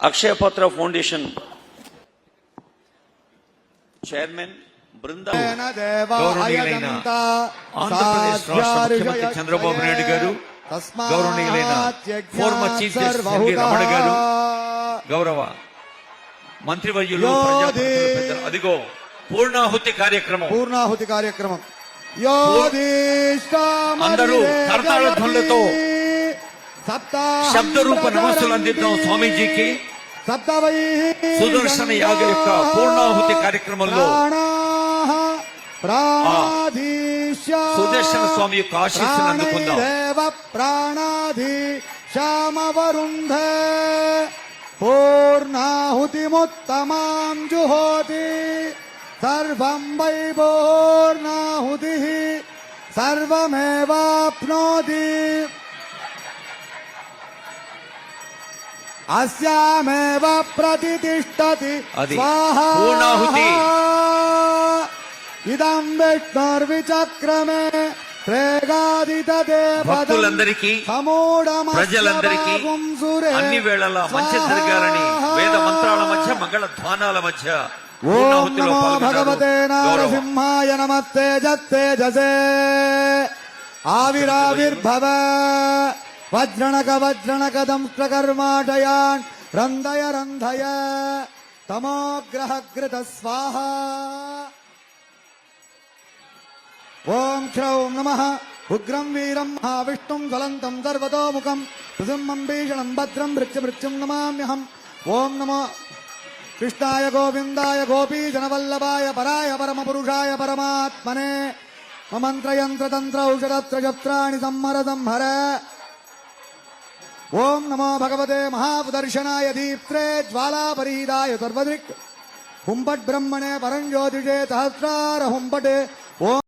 అక్షయపాత్ర foundation chairman Brinda గౌరవనీయులైన ఆంధ్రప్రదేశ్ రాష్ట్ర ముఖ్యమంత్రి చంద్రబాబు నాయుడు గారు గౌరవనీయులైన former chief justice N V Ramana garu గౌరవ మంత్రివర్యులు. అదిగో పూర్ణాహుతి కార్యక్రమం. పూర్ణాహుతి కార్యక్రమం. అందరూ ధ్వనులతో శబ్ద రూప నమస్సులు అందిద్దాం స్వామీజీకి. సుదర్శన యాగ యొక్క పూర్ణాహుతి కార్యక్రమంలో సుదర్శన స్వామి యొక్క ఆశీస్సును అందుకుందాం. ప్రాణాధి శ్యామవరుంధే. పూర్ణాహుతిముత్తమాం జుహోతి సర్వం వై పూర్ణాహుతి. సర్వమేవాప్నోతి. అస్యామేవ ప్రతిష్టతి పూర్ణాహుతి. ఇదం విష్ణుర్విచక్రమే భక్తులందరికీ, ప్రజలందరికీ అన్ని వేళలా మంచి జరగాలని వేద మంత్రాల మధ్య మంగళ ధ్వానాల మధ్య ఓం నమో. భగవతే. నారసింహాయ నమస్తే జత్తేజసే ఆవిరావిర్భవ వజ్రణక వజ్రణక దంష్ట్రకర్మాటయాన్ రంధయ రంధయ తమోగ్రహకృత స్వాహ. ఓం క్షౌం నమ. ఉగ్రం వీరం మహావిష్ణుం జ్వలంతం సర్వతోముఖం. ప్రసింహం భీషణం భద్రం మృత్యు మృత్యుం నమామ్యహం ఓం నమో కృష్ణాయ గోవిందాయ గోపీజనవల్లభాయ పరాయ పరమపురుషాయ పరమాత్మనే. మమంత్రయంత్రతంత్ర ఔషధత్రజత్రాణి సంహర సంహర ஓம் நமோ பகவதே மகாபுதர்ஷனாய தீப்திரே ஜ்வாலாபரீதாய துர்வதிக் ஹும்பட் பிரம்மணே பரஞ்சோதிஷே சஹசிரார ஹும்பட் ஓம்